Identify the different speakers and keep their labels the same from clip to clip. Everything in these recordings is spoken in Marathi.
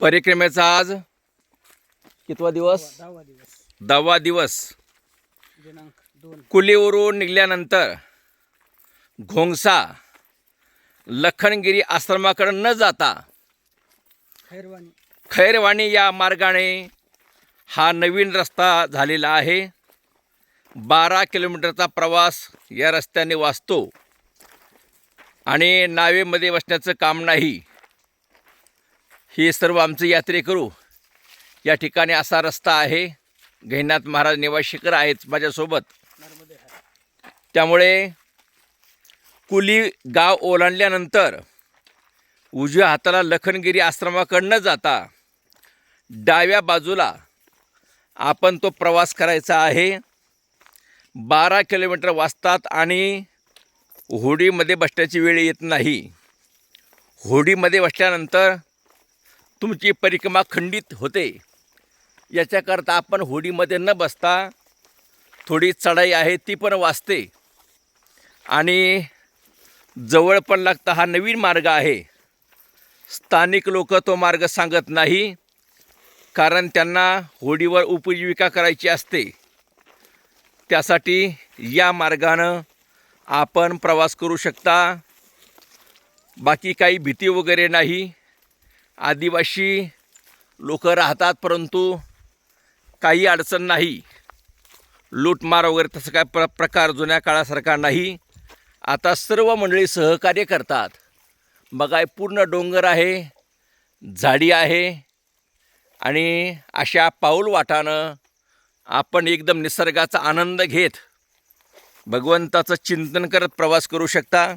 Speaker 1: परिक्रमेचा आज कितवा दिवस?
Speaker 2: दहावा दिवस.
Speaker 1: दहावा दिवस. कुलीवरून निघाल्यानंतर घोंगसा लखनगिरी आश्रमाकडे न जाता
Speaker 2: खैरवानी.
Speaker 1: खैरवाणी या मार्गाने हा नवीन रस्ता झालेला आहे. बारा किलोमीटरचा प्रवास या रस्त्याने वाचतो. आणि नावेमध्ये बसण्याचं काम नाही. हे सर्व आमचे यात्रेकरू या ठिकाणी असा रस्ता आहे. गहिनाथ महाराज निवासीकर आहेत माझ्यासोबत. त्यामुळे कुली गाव ओलांडल्यानंतर उजव्या हाताला लखनगिरी आश्रमाकडनं जाता डाव्या बाजूला आपण तो प्रवास करायचा आहे. बारा किलोमीटर वाजतात आणि होडीमध्ये बसण्याची वेळ येत नाही. होडीमध्ये बसल्यानंतर तुमची परिक्रमा खंडित होते. याच्याकरता आपण होडीमध्ये न बसता थोडी चढाई आहे ती पण वाचते. आणि जवळ पण लागता हा नवीन मार्ग आहे. स्थानिक लोक तो मार्ग सांगत नाही कारण त्यांना होडीवर उपजीविका करायची असते. त्यासाठी या मार्गानं आपण प्रवास करू शकता. बाकी काही भीती वगैरे नाही. आदिवासी लोक राहतात परंतु काही अडचण नाही. लूटमार वगैरे तसं काय प्र प्रकार जुन्या काळासारखा नाही. आता सर्व मंडळी सहकार्य करतात. बघाय पूर्ण डोंगर आहे झाडी आहे आणि अशा पाऊल वाटानं आपण एकदम निसर्गाचा आनंद घेत भगवंताचं चिंतन करत प्रवास करू शकता.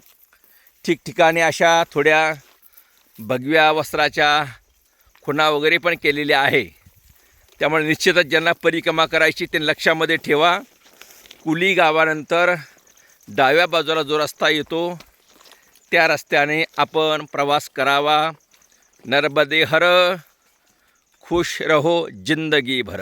Speaker 1: ठिकठिकाणी अशा थोड्या भगव्या वस्त्राच्या खुणा वगैरे पण केलेल्या आहे. त्यामुळे निश्चितच ज्यांना परिक्रमा करायची ते लक्षामध्ये ठेवा. कुली गावानंतर डाव्या बाजूला जो रस्ता येतो त्या रस्त्याने आपण प्रवास करावा. नर्मदे हर खुश रहो जिंदगी भर